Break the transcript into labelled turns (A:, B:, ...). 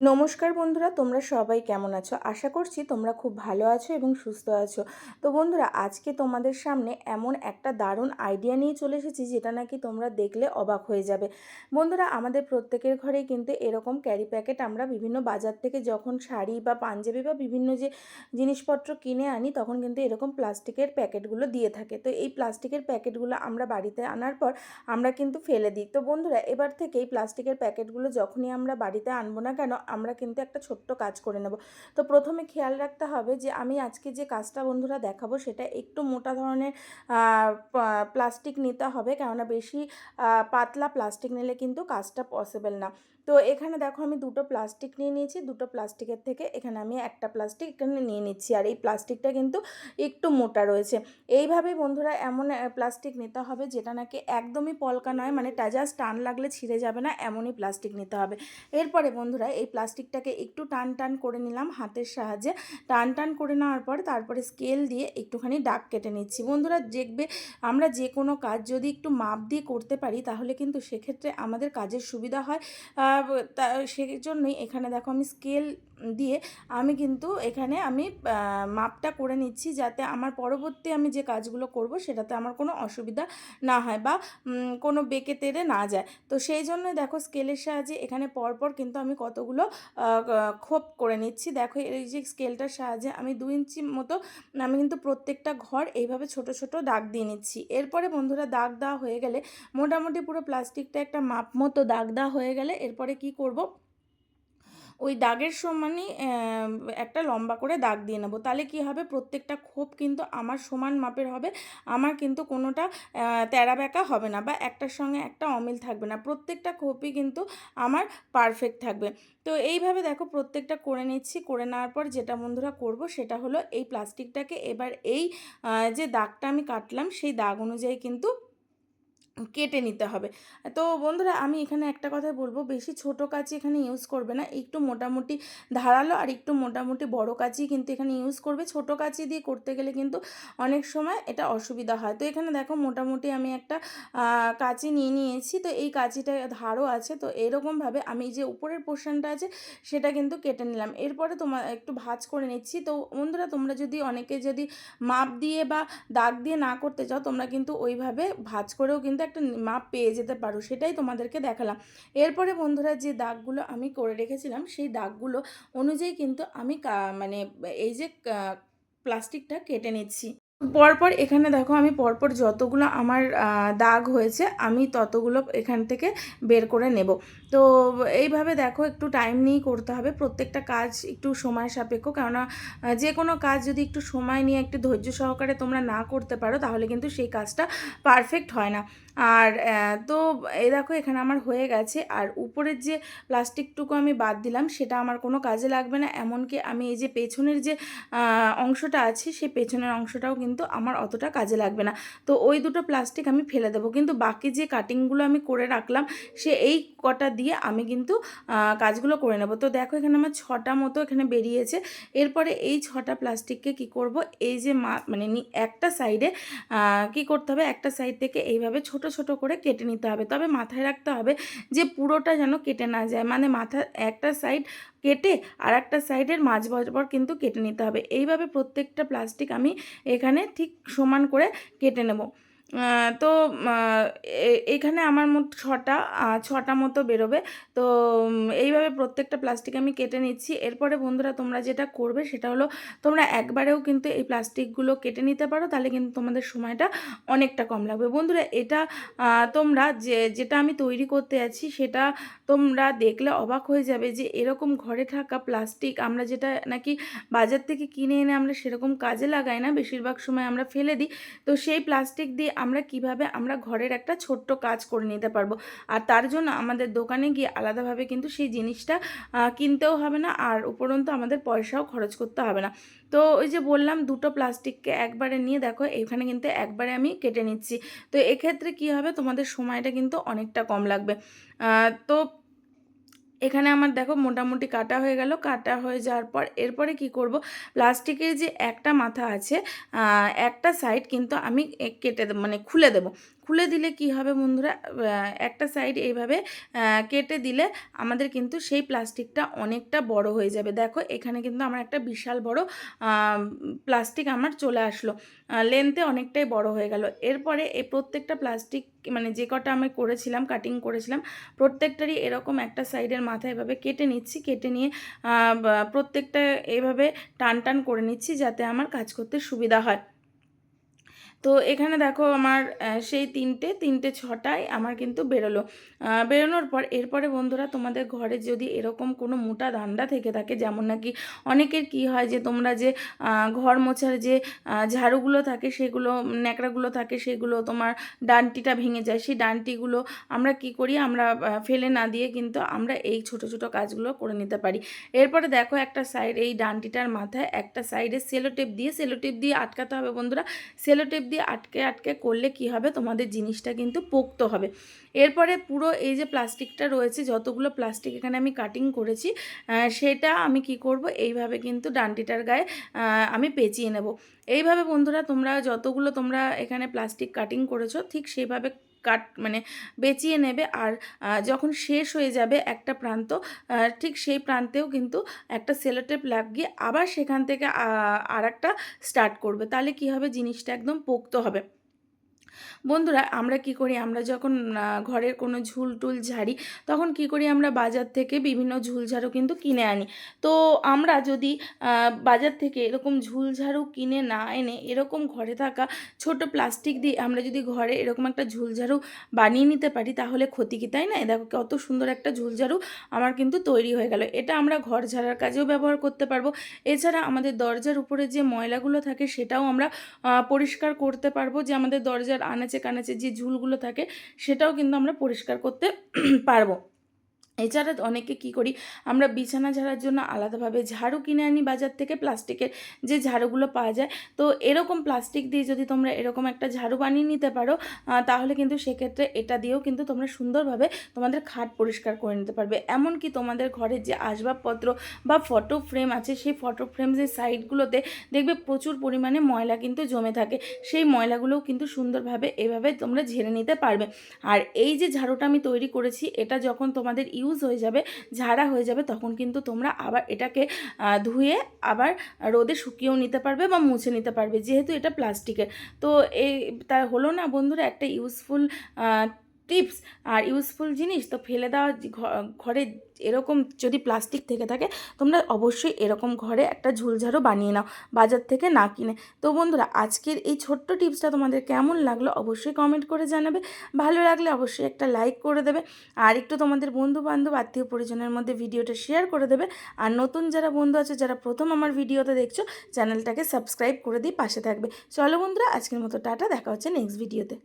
A: নমস্কার বন্ধুরা, তোমরা সবাই কেমন আছো? আশা করছি তোমরা খুব ভালো আছো এবং সুস্থ আছো। তো বন্ধুরা, আজকে তোমাদের সামনে এমন একটা দারুণ আইডিয়া নিয়ে চলে এসেছি, যেটা নাকি তোমরা দেখলে অবাক হয়ে যাবে। বন্ধুরা, আমাদের প্রত্যেকের ঘরেই কিন্তু এরকম ক্যারি প্যাকেট আমরা বিভিন্ন বাজার থেকে যখন শাড়ি বা পাঞ্জাবি বা বিভিন্ন যে জিনিসপত্র কিনে আনি, তখন কিন্তু এরকম প্লাস্টিকের প্যাকেটগুলো দিয়ে থাকে। তো এই প্লাস্টিকের প্যাকেটগুলো আমরা বাড়িতে আনার পর আমরা কিন্তু ফেলে দিই। তো বন্ধুরা, এবার থেকে এই প্লাস্টিকের প্যাকেটগুলো যখনই আমরা বাড়িতে আনব না কেন আমরা কিন্তু একটা ছোট্ট কাজ করে নেব। তো প্রথমে খেয়াল রাখতে হবে যে আমি আজকে যে কাজটা বন্ধুরা দেখাবো সেটা একটু মোটা ধরনের প্লাস্টিক নিতে হবে কেননা বেশি পাতলা প্লাস্টিক নিলে কিন্তু কাজটা পসিবল না। তো এখানে দেখো আমি দুটো প্লাস্টিক নিয়ে নিয়েছি, দুটো প্লাস্টিকের থেকে এখানে আমি একটা প্লাস্টিক এখানে নিয়ে নিচ্ছি। আর এই প্লাস্টিকটা কিন্তু একটু মোটা রয়েছে। এইভাবেই বন্ধুরা এমন প্লাস্টিক নিতে হবে যেটা নাকি একদমই পলকা নয় মানে জাস্ট টান লাগলে ছিঁড়ে যাবে না, এমনই প্লাস্টিক নিতে হবে। এরপরে বন্ধুরা এই প্লাস্টিকটাকে একটু টান টান করে নিলাম হাতের সাহায্যে। টান টান করে নেওয়ার পর তারপরে স্কেল দিয়ে একটুখানি ডাক কেটে নিচ্ছি। বন্ধুরা দেখবে আমরা যে কোনো কাজ যদি একটু মাপ দিয়ে করতে পারি, তাহলে কিন্তু সেক্ষেত্রে আমাদের কাজের সুবিধা হয়। তা সেই জন্যই এখানে দেখো আমি স্কেল দিয়ে আমি কিন্তু এখানে আমি মাপটা করে নিচ্ছি যাতে আমার পরবর্তী আমি যে কাজগুলো করব সেটাতে আমার কোনো অসুবিধা না হয় বা কোনো বেঁকে তেড়ে না যায়। তো সেই জন্য দেখো স্কেলের সাহায্যে এখানে পরপর কিন্তু আমি কতগুলো খোপ করে নিচ্ছি। দেখো এই যে স্কেলটার সাহায্যে আমি দু ইঞ্চি মতো, আমি কিন্তু প্রত্যেকটা ঘর এইভাবে ছোট ছোট দাগ দিয়ে নিচ্ছি। এরপরে বন্ধুরা দাগ দেওয়া হয়ে গেলে মোটামুটি পুরো প্লাস্টিকটা একটা মাপ মতো দাগ দেওয়া হয়ে গেলে এরপরে কি করব ওই দাগের সমানই একটা লম্বা করে দাগ দিয়ে নেব। তাহলে কি হবে? প্রত্যেকটা খোপ কিন্তু আমার সমান মাপের হবে। আমার কিন্তু কোনোটা তেরা ব্যাকা হবে না বা একটার সঙ্গে একটা অমিল থাকবে না। প্রত্যেকটা খোপই কিন্তু আমার পারফেক্ট থাকবে। তো এইভাবে দেখো প্রত্যেকটা করে নিচ্ছি। করে নেওয়ার পর যেটা বন্ধুরা করব সেটা হলো এই প্লাস্টিকটাকে এবার এই যে দাগটা আমি কাটলাম সেই দাগ অনুযায়ী কিন্তু কেটে নিতে হবে। তো বন্ধুরা, আমি এখানে একটা কথা বলব, বেশি ছোট কাঁচি এখানে ইউজ করবে না, একটু মোটামুটি ধারালো আর একটু মোটামুটি বড় কাঁচি কিন্তু এখানে ইউজ করবে। ছোট কাঁচি দিয়ে করতে গেলে কিন্তু অনেক সময় এটা অসুবিধা হয়। তো এখানে দেখো, মোটামুটি আমি একটা কাঁচি নিয়ে নিয়েছি। তো এই কাঁচিটা ধারও আছে, তো এরকমভাবে আমি যে উপরের পোর্শনটা আছে, সেটা কিন্তু কেটে নিলাম। এরপরে তোমার একটু ভাজ করে নিচ্ছি। তো বন্ধুরা, তোমরা যদি অনেকে যদি মাপ দিয়ে বা দাগ দিয়ে না করতে চাও, তোমরা কিন্তু ওইভাবে ভাজ করেও কিন্তু একটা মাপ পেয়ে যেতে পারো, সেটাই তোমাদেরকে দেখালাম। এরপরে বন্ধুরা যে দাগগুলো আমি করে রেখেছিলাম, সেই দাগগুলো অনুযায়ী কিন্তু আমি মানে এই যে প্লাস্টিকটা কেটে নিচ্ছি। পরপর এখানে দেখো আমি পরপর যতগুলো আমার দাগ হয়েছে, আমি ততগুলো এখান থেকে বের করে নেব। তো এইভাবে দেখো একটু টাইম নিয়েই করতে হবে, প্রত্যেকটা কাজ একটু সময় সাপেক্ষ। কেননা যে কোনো কাজ যদি একটু সময় নিয়ে একটু ধৈর্য সহকারে তোমরা না করতে পারো, তাহলে কিন্তু সেই কাজটা পারফেক্ট হয় না। আর তো এ দেখো এখানে আমার হয়ে গেছে। আর উপরের যে প্লাস্টিকটুকু আমি বাদ দিলাম, সেটা আমার কোনো কাজে লাগবে না। এমনকি আমি এই যে পেছনের যে অংশটা আছে সেই পেছনের অংশটাও কিন্তু আমার অতটা কাজে লাগবে না। তো ওই দুটো প্লাস্টিক আমি ফেলে দেবো। কিন্তু বাকি যে কাটিংগুলো আমি করে রাখলাম, সে এই কটা দিয়ে আমি কিন্তু কাজগুলো করে নেব। তো দেখো এখানে আমার ছটা মতো এখানে বেরিয়েছে। এরপরে এই ছটা প্লাস্টিককে কি করব? এই যে মানে একটা সাইডে কি করতে হবে? একটা সাইড থেকে এইভাবে ছোট ছোট ছোট করে কেটে নিতে হবে। তবে মাথায় রাখতে হবে যে পুরোটা যেন কেটে না যায়। মানে মাথা একটা সাইড কেটে আর একটা সাইডের মাঝ বরাবর কিন্তু কেটে নিতে হবে। এইভাবে প্রত্যেকটা প্লাস্টিক আমি এখানে ঠিক সমান করে কেটে নেব। তো এখানে আমার মতো ছটা ছটা মতো বেরোবে। তো এইভাবে প্রত্যেকটা প্লাস্টিক আমি কেটে নিচ্ছি। এরপরে বন্ধুরা, তোমরা যেটা করবে সেটা হলো, তোমরা একবারেও কিন্তু এই প্লাস্টিকগুলো কেটে নিতে পারো, তাহলে কিন্তু তোমাদের সময়টা অনেকটা কম লাগবে। বন্ধুরা, এটা তোমরা যে, যেটা আমি তৈরি করতে আছি সেটা তোমরা দেখলে অবাক হয়ে যাবে যে, এরকম ঘরে থাকা প্লাস্টিক আমরা যেটা নাকি বাজার থেকে কিনে এনে আমরা সেরকম কাজে লাগাই না, বেশিরভাগ সময় আমরা ফেলে দিই। তো সেই প্লাস্টিক দিয়ে আমরা কীভাবে আমরা ঘরের একটা ছোট্ট কাজ করে নিতে পারব। আর তার জন্য আমাদের দোকানে গিয়ে আলাদাভাবে কিন্তু সেই জিনিসটা কিনতেও হবে না। আর উপরন্তু আমাদের পয়সাও খরচ করতে হবে না। তো ওই যে বললাম, দুটো প্লাস্টিককে একবারে নিয়ে দেখো, এখানে কিন্তু একবারে আমি কেটে নিচ্ছি। তো এক্ষেত্রে কি হবে? তোমাদের সময়টা কিন্তু অনেকটা কম লাগবে। তো এখানে আমার দেখো মোটামুটি কাটা হয়ে গেল। কাটা হয়ে যাওয়ার পর এরপরে কি করব? প্লাস্টিকের যে একটা মাথা আছে একটা সাইড কিন্তু আমি কেটে দেবো মানে খুলে দেবো। খুলে দিলে কি হবে বন্ধুরা? একটা সাইড এইভাবে কেটে দিলে আমাদের কিন্তু সেই প্লাস্টিকটা অনেকটা বড় হয়ে যাবে। দেখো, এখানে কিন্তু আমার একটা বিশাল বড় প্লাস্টিক আমার চলে আসলো। লেন্থে অনেকটাই বড় হয়ে গেল। এরপরে এই প্রত্যেকটা প্লাস্টিক মানে যে কটা আমি করেছিলাম কাটিং করেছিলাম, প্রত্যেকটারই এরকম একটা সাইডের মাথা এভাবে কেটে নিচ্ছি। কেটে নিয়ে প্রত্যেকটা এভাবে টান টান করে নিচ্ছি যাতে আমার কাজ করতে সুবিধা হয়। তো এখানে দেখো আমার সেই তিনটে তিনটে ছটায় আমার কিন্তু বেরোলো। বেরোনোর পর এরপরে বন্ধুরা তোমাদের ঘরে যদি এরকম কোনো মোটা দান্ডা থেকে থাকে, যেমন নাকি অনেকের কি হয় যে তোমরা যে ঘর মোছার যে ঝাড়ুগুলো থাকে সেগুলো, ন্যাকড়াগুলো থাকে সেগুলো তোমার ডান্টিটা ভেঙে যায়, সেই ডান্টিগুলো আমরা কি করি, আমরা ফেলে না দিয়ে কিন্তু আমরা এই ছোট ছোট কাজগুলো করে নিতে পারি। এরপরে দেখো একটা সাইড এই ডান্টিটার মাথায় একটা সাইডে সেলোটেপ দিয়ে সেলোটেপ দিয়ে আটকাতে হবে বন্ধুরা। সেলোটেপ দিয়ে আটকে আটকে করলে কি হবে? তোমাদের জিনিসটা কিন্তু পোক্ত হবে। এরপরে পুরো এই যে প্লাস্টিকটা রয়েছে, যতগুলো প্লাস্টিক এখানে আমি কাটিং করেছি সেটা আমি কি করব? এইভাবে কিন্তু ডান্টিটার গায়ে আমি পেঁচিয়ে নেব। এইভাবে বন্ধুরা তোমরা যতগুলো তোমরা এখানে প্লাস্টিক কাটিং করেছ, ঠিক সেইভাবে কাট মানে বেচিয়ে নেবে আর যখন শেষ হয়ে যাবে একটা প্রান্ত ঠিক সেই প্রান্তেও কিন্তু একটা সেলোটেপ লাগিয়ে আবার সেখান থেকে আর একটা স্টার্ট করবে। তাহলে কি হবে? জিনিসটা একদম পোক্ত হবে। বন্ধুরা, আমরা কি করি? আমরা যখন ঘরের কোনো ঝুল টুল ঝাড়ি, তখন কি করি? আমরা বাজার থেকে বিভিন্ন ঝুল ঝাড়ু কিন্তু কিনে আনি। তো আমরা যদি বাজার থেকে এরকম ঝুল ঝাড়ু কিনে না এনে এরকম ঘরে থাকা ছোট প্লাস্টিক দিয়ে আমরা যদি ঘরে এরকম একটা ঝুল ঝাড়ু বানিয়ে নিতে পারি, তাহলে ক্ষতি কি, তাই না? দেখো কত সুন্দর একটা ঝুল ঝাড়ু আমার কিন্তু তৈরি হয়ে গেল। এটা আমরা ঘর ঝাড়ার কাজেও ব্যবহার করতে পারব। এছাড়া আমাদের দরজার উপরে যে ময়লাগুলো থাকে, সেটাও আমরা পরিষ্কার করতে পারব যে আমাদের দরজার আনাচে কানাচে যে ঝুলগুলো থাকে সেটাও কিন্তু আমরা পরিষ্কার করতে পারব। এছাড়া অনেকে কি করি, আমরা বিছানা ঝাড়ার জন্য আলাদাভাবে ঝাড়ু কিনে আনি বাজার থেকে, প্লাস্টিকের যে ঝাড়ুগুলো পাওয়া যায়। তো এরকম প্লাস্টিক দিয়ে যদি তোমরা এরকম একটা ঝাড়ু বানিয়ে নিতে পারো তাহলে কিন্তু সেক্ষেত্রে এটা দিয়েও কিন্তু তোমরা সুন্দরভাবে তোমাদের খাট পরিষ্কার করে নিতে পারবে। এমনকি তোমাদের ঘরের যে আসবাবপত্র বা ফটো ফ্রেম আছে, সেই ফটো ফ্রেম যে সাইডগুলোতে দেখবে প্রচুর পরিমাণে ময়লা কিন্তু জমে থাকে। সেই ময়লাগুলোও কিন্তু সুন্দরভাবে এভাবে তোমরা ঝেড়ে নিতে পারবে। আর এই যে ঝাড়ুটা আমি তৈরি করেছি, এটা যখন তোমাদের ইউজ হয়ে যাবে, ঝাড়া হয়ে যাবে, তখন কিন্তু তোমরা আবার এটাকে ধুয়ে আবার রোদে শুকিয়েও নিতে পারবে বা মুছে নিতে পারবে, যেহেতু এটা প্লাস্টিকের। তো এই, তা হলো না বন্ধুরা, একটা ইউজফুল টিপস আর ইউজফুল জিনিস তো ফেলে দেওয়া ঘরে এরকম যদি প্লাস্টিক থেকে থাকে, তোমরা অবশ্যই এরকম ঘরে একটা ঝুলঝাড়ু বানিয়ে নাও, বাজার থেকে না কিনে। তো বন্ধুরা, আজকের এই ছোট্ট টিপসটা তোমাদের কেমন লাগল অবশ্যই কমেন্ট করে জানাবে। ভালো লাগলে অবশ্যই একটা লাইক করে দেবে আর একটু তোমাদের বন্ধু বান্ধব আত্মীয় পরিজনের মধ্যে ভিডিওটা শেয়ার করে দেবে। আর নতুন যারা বন্ধু আছে, যারা প্রথম আমার ভিডিওতে দেখছ, চ্যানেলটাকে সাবস্ক্রাইব করে দিয়ে পাশে থাকবে। চলো বন্ধুরা, আজকের মতো টাটা, দেখা হচ্ছে নেক্সট ভিডিওতে